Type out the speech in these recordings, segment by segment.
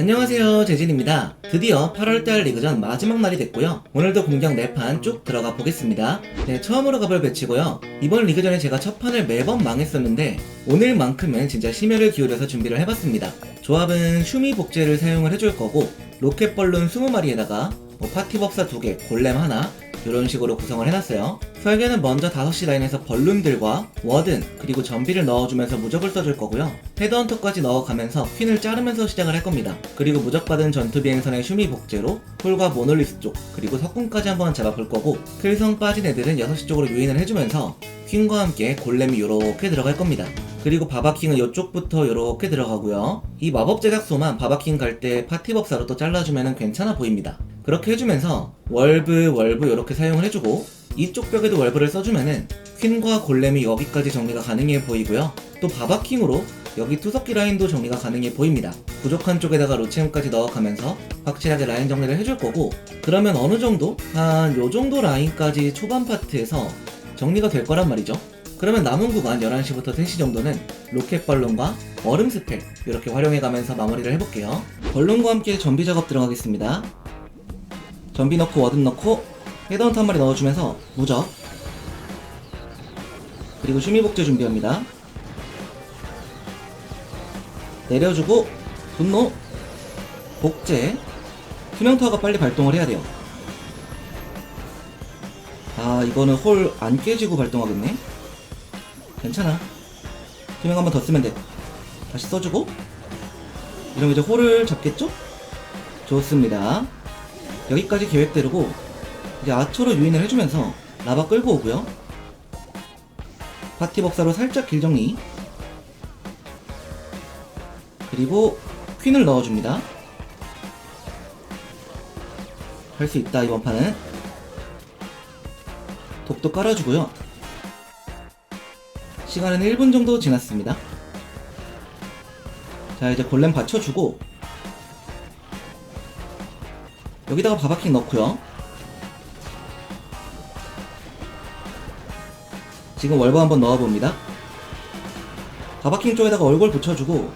안녕하세요 재진입니다. 드디어 8월달 리그전 마지막 날이 됐고요. 오늘도 공격 4판 쭉 들어가 보겠습니다. 네 처음으로 가볼 배치고요. 이번 리그전에 제가 첫 판을 매번 망했었는데 오늘만큼은 진짜 심혈을 기울여서 준비를 해봤습니다. 조합은 슈미 복제를 사용을 해줄 거고 로켓 벌룬 20마리에다가 뭐 파티법사 2개 골렘 하나 이런 식으로 구성을 해놨어요. 설계는 먼저 5시 라인에서 벌룬들과 워든 그리고 전비를 넣어주면서 무적을 써줄 거고요. 헤드헌터까지 넣어가면서 퀸을 자르면서 시작을 할 겁니다. 그리고 무적받은 전투 비행선의 슈미 복제로 폴과 모놀리스 쪽 그리고 석궁까지 한번 잡아볼 거고 클성 빠진 애들은 6시 쪽으로 유인을 해주면서 퀸과 함께 골렘이 요렇게 들어갈 겁니다. 그리고 바바킹은 이쪽부터 요렇게 들어가고요. 이 마법 제작소만 바바킹 갈 때 파티법사로 또 잘라주면 괜찮아 보입니다. 그렇게 해주면서 월브 월브 이렇게 사용을 해주고 이쪽 벽에도 월브를 써주면은 퀸과 골렘이 여기까지 정리가 가능해 보이고요. 또 바바킹으로 여기 투석기 라인도 정리가 가능해 보입니다. 부족한 쪽에다가 로체움까지 넣어가면서 확실하게 라인 정리를 해줄 거고 그러면 어느 정도? 한 요 정도 라인까지 초반 파트에서 정리가 될 거란 말이죠. 그러면 남은 구간 11시부터 3시 정도는 로켓 벌룬과 얼음 스펠 이렇게 활용해 가면서 마무리를 해볼게요. 벌룬과 함께 전비 작업 들어가겠습니다 전비 넣고 워든 넣고 헤드헌트 한 마리 넣어주면서 무적. 그리고 슈미 복제 준비합니다. 내려주고 분노 복제. 투명타워가 빨리 발동을 해야 돼요. 아 이거는 홀 안 깨지고 발동하겠네. 괜찮아. 투명 한 번 더 쓰면 돼. 다시 써주고. 이러면 이제 홀을 잡겠죠? 좋습니다 여기까지 계획대로고 이제 아초로 유인을 해주면서 라바 끌고 오고요. 파티 법사로 살짝 길 정리. 그리고 퀸을 넣어줍니다. 할 수 있다 이번 판은. 독도 깔아주고요. 시간은 1분 정도 지났습니다. 자 이제 골렘 받쳐주고 여기다가 바바킹 넣고요. 지금 월버 한번 넣어봅니다. 바바킹 쪽에다가 얼굴 붙여주고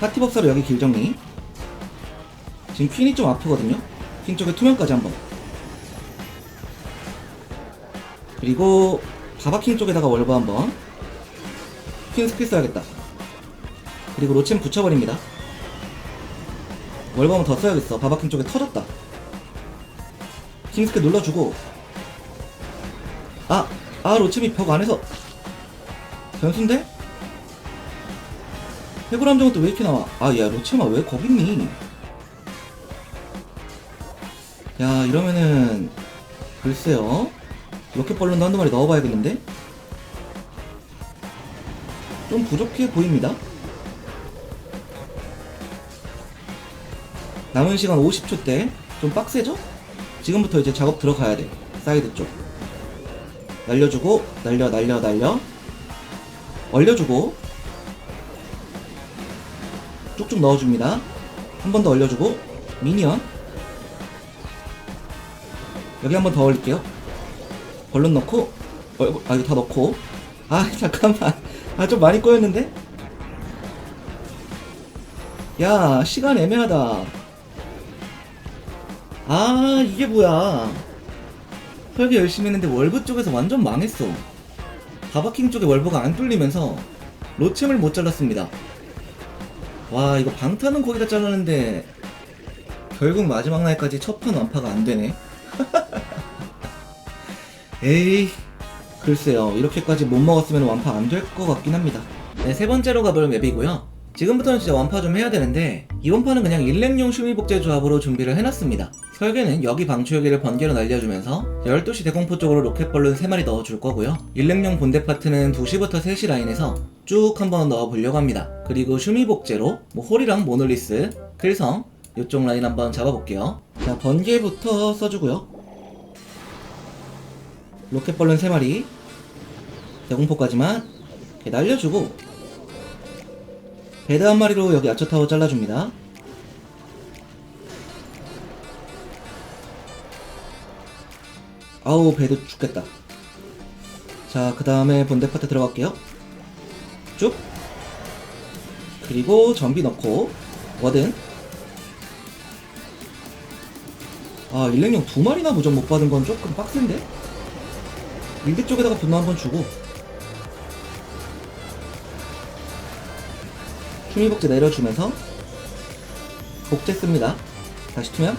파티법사로 여기 길정리 지금 퀸이 좀 아프거든요. 퀸 쪽에 투명까지 한번 그리고 바바킹 쪽에다가 월버 한번 퀸 스킬 써야겠다. 그리고 로챔 붙여버립니다. 한번 더 써야겠어. 바바킹 쪽에 터졌다. 킹스크 눌러주고. 아! 아, 로챔이 벽 안에서. 변수인데? 해골 함정은 또 왜 이렇게 나와? 아, 야, 로챔아, 왜 거기 있니? 야, 이러면은. 글쎄요. 로켓벌룬도 한두 마리 넣어봐야겠는데? 좀 부족해 보입니다. 남은 시간 50초 때 좀 빡세죠? 지금부터 이제 작업 들어가야 돼. 사이드 쪽. 날려주고, 날려, 날려, 날려. 얼려주고. 쭉쭉 넣어줍니다. 한 번 더 얼려주고. 미니언. 여기 한 번더 올릴게요. 벌룬 넣고. 어, 아, 이거 다 넣고. 아, 잠깐만. 아, 좀 많이 꼬였는데? 야, 시간 애매하다. 아 이게 뭐야? 설계 열심히 했는데 월브 쪽에서 완전 망했어. 바바킹 쪽에 월브가 안 뚫리면서 로챔을 못 잘랐습니다. 와 이거 방타는 거기다 잘랐는데 결국 마지막 날까지 첫판 완파가 안 되네. 에이 글쎄요. 이렇게까지 못 먹었으면 완파 안 될 것 같긴 합니다. 네, 세 번째로 가볼 맵이고요 지금부터는 진짜 완파 좀 해야 되는데 이번 판은 그냥 일렉용 슈미복제 조합으로 준비를 해놨습니다. 설계는 여기 방추여기를 번개로 날려주면서 12시 대공포 쪽으로 로켓벌룬 3마리 넣어줄 거고요. 일렉용 본대 파트는 2시부터 3시 라인에서 쭉 한번 넣어보려고 합니다. 그리고 슈미복제로 뭐 홀이랑 모놀리스, 클성 이쪽 라인 한번 잡아볼게요. 자 번개부터 써주고요. 로켓벌룬 3마리 대공포까지만 날려주고 배드 한 마리로 여기 아처타워 잘라줍니다. 아우 배드 죽겠다. 자 그 다음에 본대 파트 들어갈게요. 쭉. 그리고 전비 넣고 워든. 아 일렉용 두 마리나 무적 못 받은 건 조금 빡센데? 밀드 쪽에다가 분노 한번 주고. 춤이복제 내려주면서 복제 씁니다. 다시 투명.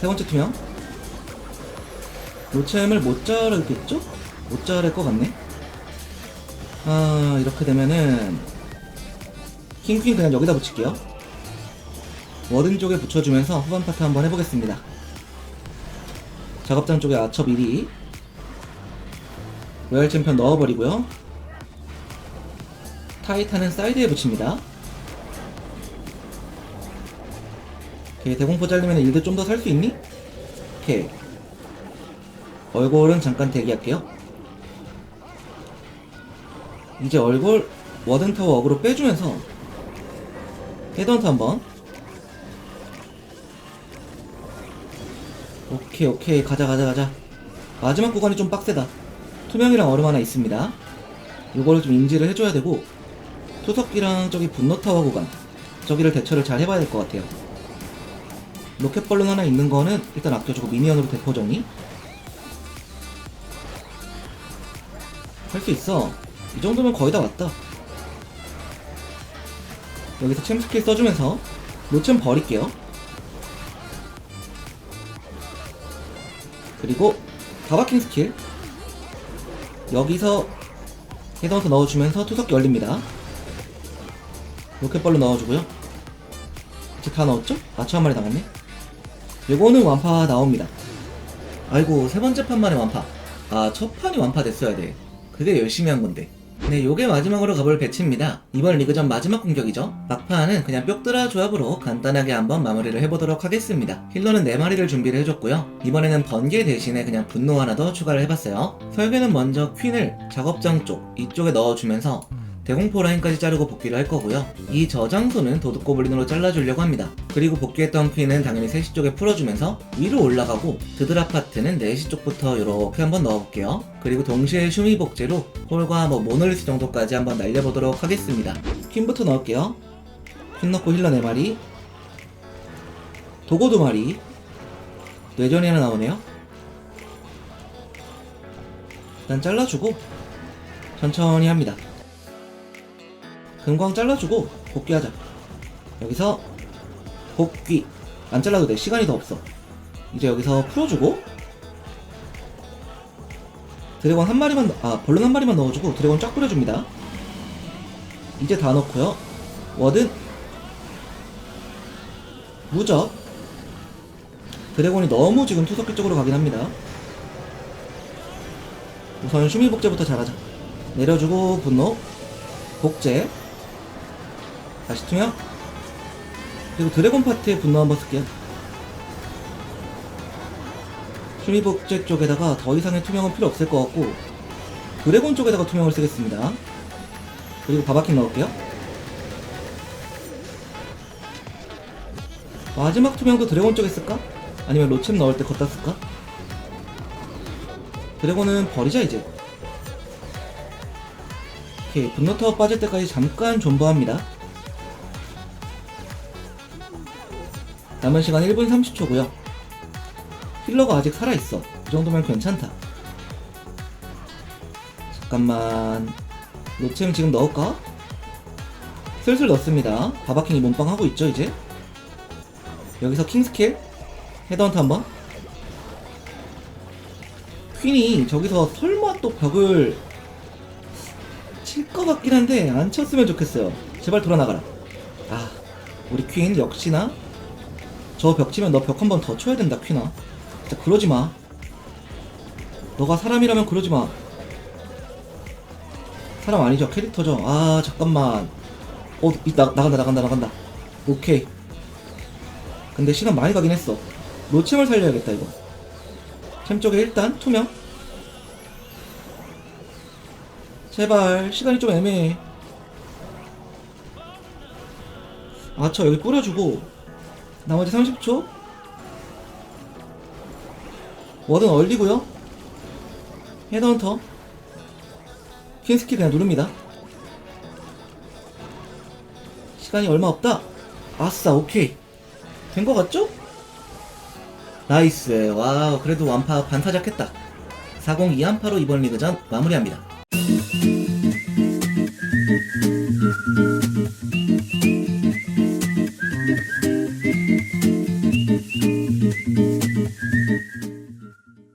세 번째 투명. 노챔을 못 자르겠죠? 못 자를 것 같네. 아 이렇게 되면은 킹퀸 그냥 여기다 붙일게요. 워든 쪽에 붙여주면서 후반 파트 한번 해보겠습니다. 작업장 쪽에 아처 미리. 로얄 챔피언 넣어버리고요 타이탄은 사이드에 붙입니다. 오케이 대공포 잘리면 일드 좀 더 살 수 있니? 오케이. 얼굴은 잠깐 대기할게요. 이제 얼굴 워든타워 어그로 빼주면서 헤드헌트 한번. 오케이 오케이. 가자 가자 가자. 마지막 구간이 좀 빡세다. 투명이랑 얼음 하나 있습니다. 요거를 좀 인지를 해줘야 되고 투석기랑 저기 분노타워 구간. 저기를 대처를 잘 해봐야 될 것 같아요. 로켓벌룬 하나 있는 거는 일단 아껴주고 미니언으로 대포 정리. 할 수 있어. 이 정도면 거의 다 왔다. 여기서 챔 스킬 써주면서 노챔 버릴게요. 그리고 다바킹 스킬. 여기서 헤더서 넣어주면서 투석기 열립니다 로켓벌로 넣어주고요. 이제 다 넣었죠? 아처 한 마리 남았네. 요거는 완파 나옵니다. 아이고 세 번째 판 만에 완파. 아 첫 판이 완파 됐어야 돼. 그게 열심히 한 건데. 네 요게 마지막으로 가볼 배치입니다. 이번 리그전 마지막 공격이죠. 막판은 그냥 뿅뜨라 조합으로 간단하게 한번 마무리를 해보도록 하겠습니다. 힐러는 4마리를 준비를 해줬고요. 이번에는 번개 대신에 그냥 분노 하나 더 추가를 해봤어요. 설계는 먼저 퀸을 작업장 쪽 이쪽에 넣어주면서 대공포 라인까지 자르고 복귀를 할 거고요. 이 저장소는 도둑고블린으로 잘라주려고 합니다. 그리고 복귀했던 퀸은 당연히 3시 쪽에 풀어주면서 위로 올라가고 드드라 파트는 4시 쪽부터 이렇게 한번 넣어볼게요. 그리고 동시에 슈미 복제로 홀과 뭐 모노리스 정도까지 한번 날려보도록 하겠습니다. 퀸부터 넣을게요. 퀸 넣고 힐러 4마리 도고 2마리 뇌전이 하나 나오네요. 일단 잘라주고 천천히 합니다. 금광 잘라주고 복귀하자. 여기서 복귀. 안 잘라도 돼. 시간이 더 없어. 이제 여기서 풀어주고 드래곤 한 마리만 넣- 아 벌룬 한 마리만 넣어주고 드래곤 쫙 뿌려줍니다. 이제 다 넣고요. 워든 무적. 드래곤이 너무 지금 투석기 쪽으로 가긴 합니다. 우선 슈미 복제부터 잘하자. 내려주고 분노. 복제 다시 투명 그리고 드래곤 파트에 분노 한번 쓸게요. 슈미 복제 쪽에다가 더 이상의 투명은 필요 없을 것 같고 드래곤 쪽에다가 투명을 쓰겠습니다. 그리고 바바킹 넣을게요. 마지막 투명도 드래곤 쪽에 쓸까? 아니면 로챔 넣을 때 걷다 쓸까? 드래곤은 버리자 이제. 오케이 분노타워 빠질 때까지 잠깐 존버합니다 남은 시간 1분 30초고요. 힐러가 아직 살아있어. 이 정도면 괜찮다. 잠깐만. 로챔 지금 넣을까? 슬슬 넣습니다. 바바킹이 몸빵 하고 있죠 이제? 여기서 킹스킬? 헤드헌트 한 번? 퀸이 저기서 설마 또 벽을 칠 것 같긴 한데 안 쳤으면 좋겠어요. 제발 돌아나가라. 아, 우리 퀸 역시나 저 벽 치면 너 벽 한 번 더 쳐야 된다, 퀸아. 진짜 그러지 마. 너가 사람이라면 그러지 마. 사람 아니죠, 캐릭터죠. 아, 잠깐만. 어, 이, 나, 나간다, 나간다, 나간다. 오케이. 근데 시간 많이 가긴 했어. 노챔을 살려야겠다, 이거. 챔 쪽에 일단 투명. 제발 시간이 좀 애매해 아저 여기 뿌려주고 나머지 30초 워든 얼리고요 헤드헌터 퀸스키 그냥 누릅니다 시간이 얼마 없다 아싸, 오케이. 된 거 같죠? 나이스. 와우, 그래도 완파 반타작 했다. 402안파로 이번 리그전 마무리합니다.